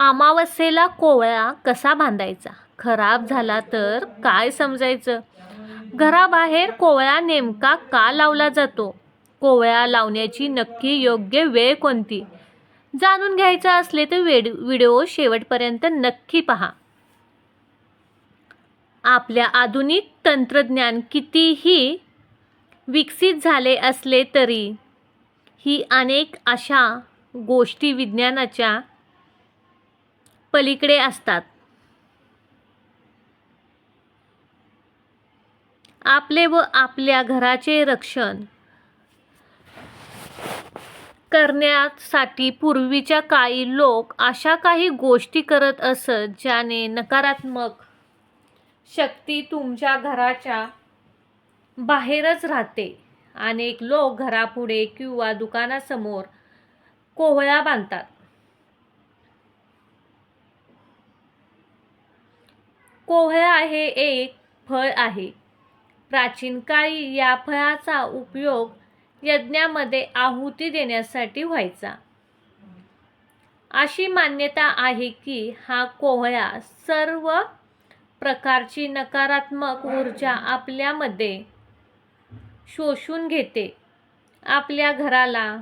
अमावस्येला कोवळा कसा बांधायचा? खराब झाला तर काय समजायचं? घराबाहेर कोवळा नेमका का लावला जातो? कोवळा लावण्याची नक्की योग्य वेळ कोणती? जाणून घ्यायचा असले तर वेड व्हिडिओ शेवटपर्यंत नक्की पहा. आपल्या आधुनिक तंत्रज्ञान कितीही विकसित झाले असले तरी ही अनेक अशा गोष्टी विज्ञानाच्या पलीकडे असतात. आपले व आपल्या घराचे रक्षण करण्यासाठी पूर्वीच्या काळी लोक अशा काही गोष्टी करत असत ज्याने नकारात्मक शक्ती तुमच्या घराच्या बाहेरच राहते. अनेक लोक घरापुढे किंवा दुकानासमोर कोहळा बांधतात. कोहळा हे एक फळ आहे. प्राचीन काळी या फळाचा उपयोग यज्ञामध्ये आहुती देण्यासाठी व्हायचा. अशी मान्यता आहे की हा कोहळा सर्व प्रकारची नकारात्मक ऊर्जा आपल्यामध्ये शोषून घेते. आपल्या घराला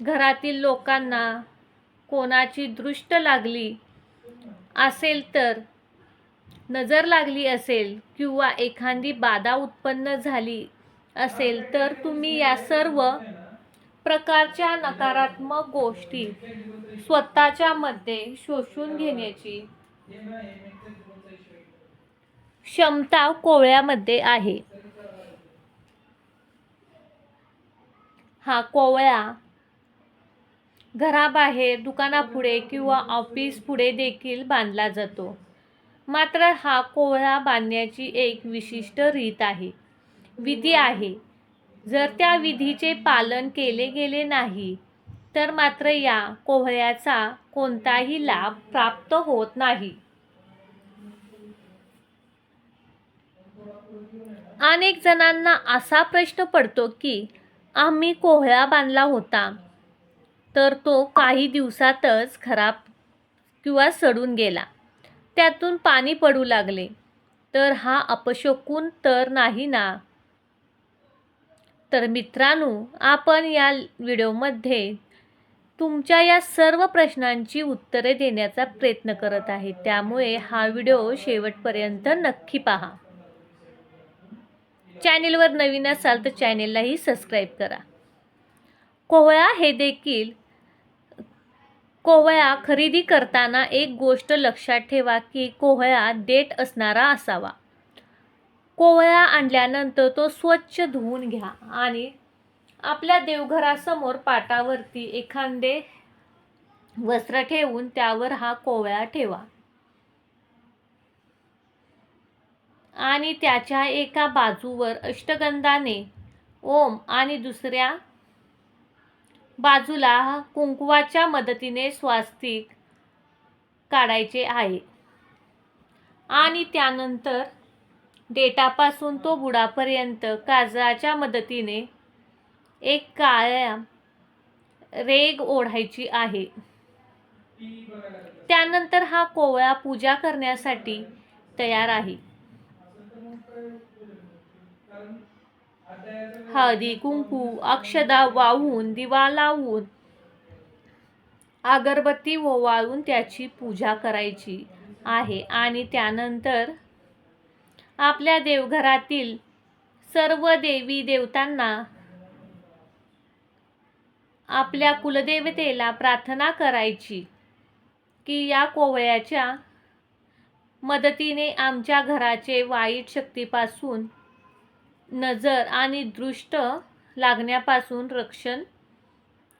घरातील लोकांना कोणाची दृष्ट लागली असेल तर नजर लागली असेल किंवा एखादी बाधा उत्पन्न झाली असेल तर तुम्ही या सर्व प्रकारच्या नकारात्मक गोष्टी स्वतःच्या मध्ये शोषून घेण्याची क्षमता कोवळ्यामध्ये आहे. हा कोवळा घराबाहेर दुकानापुढे किंवा ऑफिस पुढे देखील बांधला जातो. मात्र हा कोहळा बांधण्याची एक विशिष्ट रीत आहे. विधी आहे. जर त्या विधीचे पालन केले गेले नाही तर मात्र या कोहळ्याचा कोणताही लाभ प्राप्त होत नाही. अनेक जणांना असा प्रश्न पडतो की आम्ही कोहळा बांधला होता. तर तो काही दिवसातच खराब किंवा सडून गेला. त्यातून पाणी पडू लागले. तर हा अपशकून तर नाही ना? तर मित्रांनो आपण या व्हिडिओमध्ये तुमच्या या सर्व प्रश्नांची उत्तरे देण्याचा प्रयत्न करत आहे. त्यामुळे हा व्हिडिओ शेवटपर्यंत नक्की पहा. चॅनेलवर नवीन असाल तर चॅनेललाही सबस्क्राईब करा. कोहळा हे देखील कोहळा खरेदी करताना एक गोष्ट लक्षात ठेवा की कोहळा देठ असणारा असावा. कोहळा आणल्यानंतर तो स्वच्छ धुवून घ्या आणि आपल्या देवघरासमोर पाटावरती एखादे वस्त्र ठेवून त्यावर हा कोवळा ठेवा. आणि त्याच्या एका बाजूवर अष्टगंधाने ओम आणि दुसऱ्या बाजूला कुंकवाच्या मदतीने स्वास्तिक काढायचे आहे. आणि त्यानंतर डेटापासून तो बुडापर्यंत काजळाच्या मदतीने एक काळ्या रेग ओढायची आहे. त्यानंतर हा कोवळा पूजा करण्यासाठी तयार आहे. हळदी कुंकू अक्षदा वाहून दिवा लावून अगरबत्ती ओवाळून त्याची पूजा करायची आहे. आणि त्यानंतर आपल्या देवघरातील सर्व देवी देवतांना आपल्या कुलदेवतेला प्रार्थना करायची की या कोवळ्याच्या मदतीने आमच्या घराचे वाईट शक्तीपासून नजर आणि दृष्ट लागण्यापासून रक्षण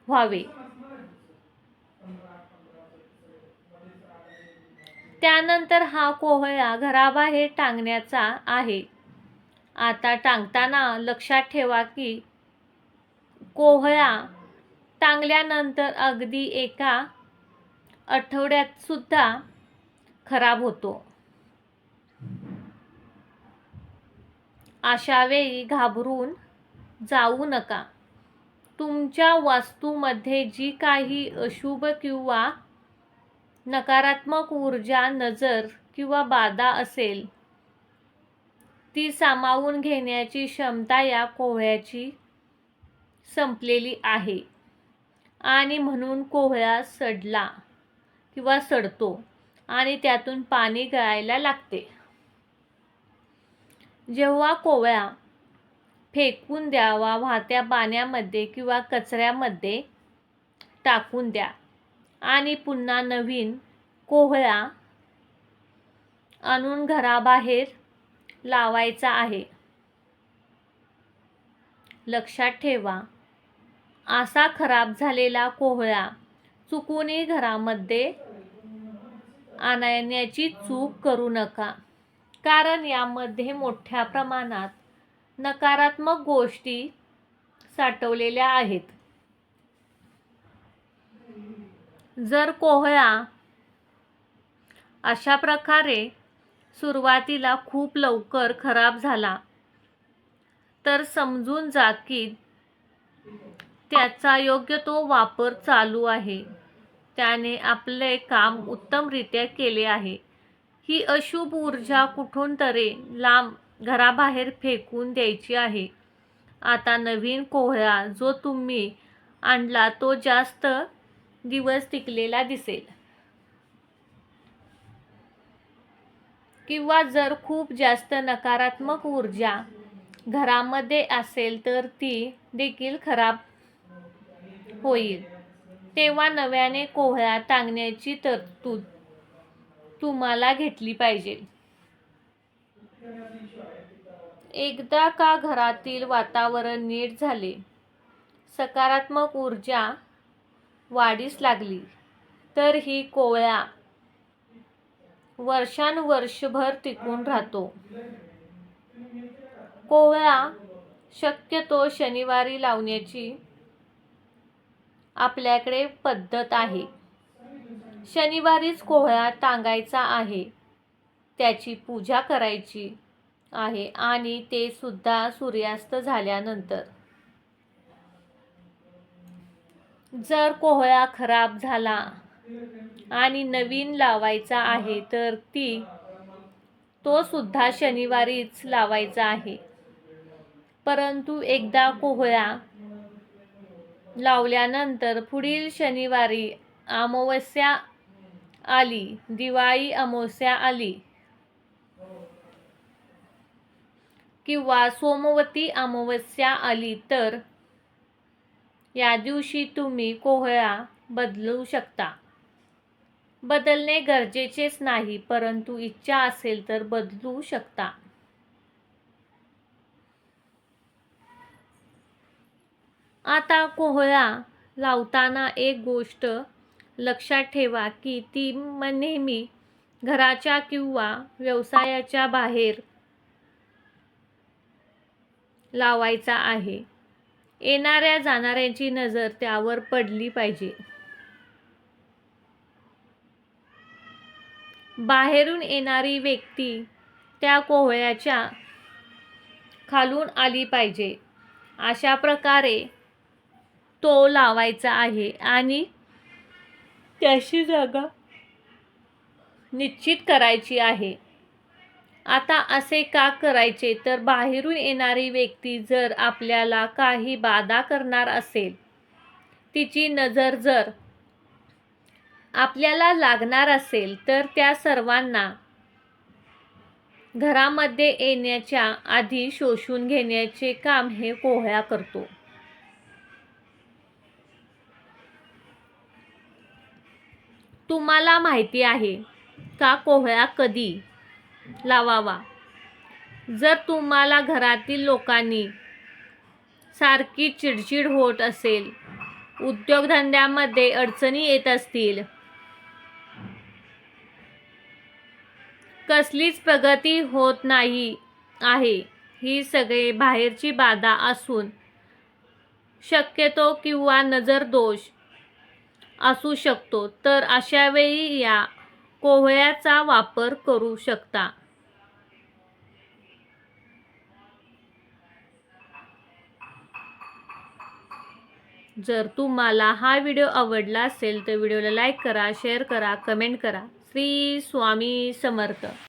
व्हावे. त्यानंतर हा कोहळा घराबाहेर टांगण्याचा आहे. आता टांगताना लक्षात ठेवा की कोहळा टांगल्यानंतर अगदी एका आठवड्यात सुद्धा खराब होतो. अशावेळी घाबरून जाऊ नका. तुमच्या वास्तूमध्ये जी काही अशुभ किंवा नकारात्मक ऊर्जा नजर किंवा बाधा असेल ती सामावून घेण्याची क्षमता या कोहळ्याची संपलेली आहे. आणि म्हणून कोहळा सडला किंवा सडतो आणि त्यातून पाणी गळायला लागते. जेव्हा कोवळा फेकून द्यावा वाहत्या पाण्यामध्ये किंवा कचऱ्यामध्ये टाकून द्या. आणि पुन्हा नवीन कोहळा आणून घराबाहेर लावायचा आहे. लक्षात ठेवा असा खराब झालेला कोहळा चुकूनही घरामध्ये आणण्याची चूक करू नका. कारण यामध्ये मोठ्या प्रमाणात नकारात्मक गोष्टी साठवलेल्या आहेत. जर कोहळा अशा प्रकारे सुरुवातीला खूप लवकर खराब झाला तर समजून जा की त्याचा योग्य तो वापर चालू आहे. त्याने आपले काम उत्तमरित्या केले आहे. ही अशुभ ऊर्जा कुठून तरी लांब घराबाहेर फेकून द्यायची आहे. आता नवीन कोहळा जो तुम्ही आणला तो जास्त दिवस टिकलेला दिसेल. किंवा जर खूप जास्त नकारात्मक ऊर्जा घरामध्ये असेल तर ती देखील खराब होईल. तेव्हा नव्याने कोहळा टांगण्याची तरतूद तुम्हाला घेतली पाहिजे. एकदा का घरातील वातावरण नीट झाले सकारात्मक ऊर्जा वाढीस लागली तर ही कोवळ्या वर्षानुवर्षभर टिकून राहतो. कोवळा शक्यतो शनिवारी लावण्याची आपल्याकडे पद्धत आहे. शनिवारीच कोहळा टांगायचा आहे. त्याची पूजा करायची आहे आणि ते सुद्धा सूर्यास्त झाल्यानंतर. जर कोहळा खराब झाला आणि नवीन लावायचा आहे तर ती तो सुद्धा शनिवारीच लावायचा आहे. परंतु एकदा कोहळा लावल्यानंतर पुढील शनिवारी अमावस्या आली. दिवाळी अमावस्या आली. किंवा सोमवती अमावस्या आली तर या दिवशी तुम्ही कोहळा बदलू शकता. बदलणे गरजेचेच नाही परंतु इच्छा असेल तर बदलू शकता. आता कोहळा लावताना एक गोष्ट लक्षात ठेवा की ती नेहमी घराच्या किंवा व्यवसायाच्या बाहेर लावायचा आहे. येणाऱ्या जाणाऱ्यांची नजर त्यावर पडली पाहिजे. बाहेरून येणारी व्यक्ती त्या कोहळ्याच्या खालून आली पाहिजे. अशा प्रकारे तो लावायचा आहे आणि त्याची जागा निश्चित करायची आहे. आता असे का करायचे? तर बाहेरून येणारी व्यक्ती जर आपल्याला काही बाधा करणार असेल तिची नजर जर आपल्याला लागणार असेल तर त्या सर्वांना घरामध्ये येण्याच्या आधी शोषून घेण्याचे काम हे कोहळ्या करतो? तुम्हाला माहिती आहे का कोहळा कधी लावावा? जर तुम्हाला घरातील लोकांनी सारखी चिडचिड होत असेल उद्योगधंद्यामध्ये अडचणी येत असतील कसलीच प्रगती होत नाही आहे ही सगळे बाहेरची बाधा असून शक्यतो किंवा नजरदोष असू शकतो. तर अशा वेळी या कोहळ्याचा वापर करू शकता. जर तुम्हाला हा व्हिडिओ आवडला असेल तर व्हिडिओला लाईक करा शेअर करा कमेंट करा. श्री स्वामी समर्थ.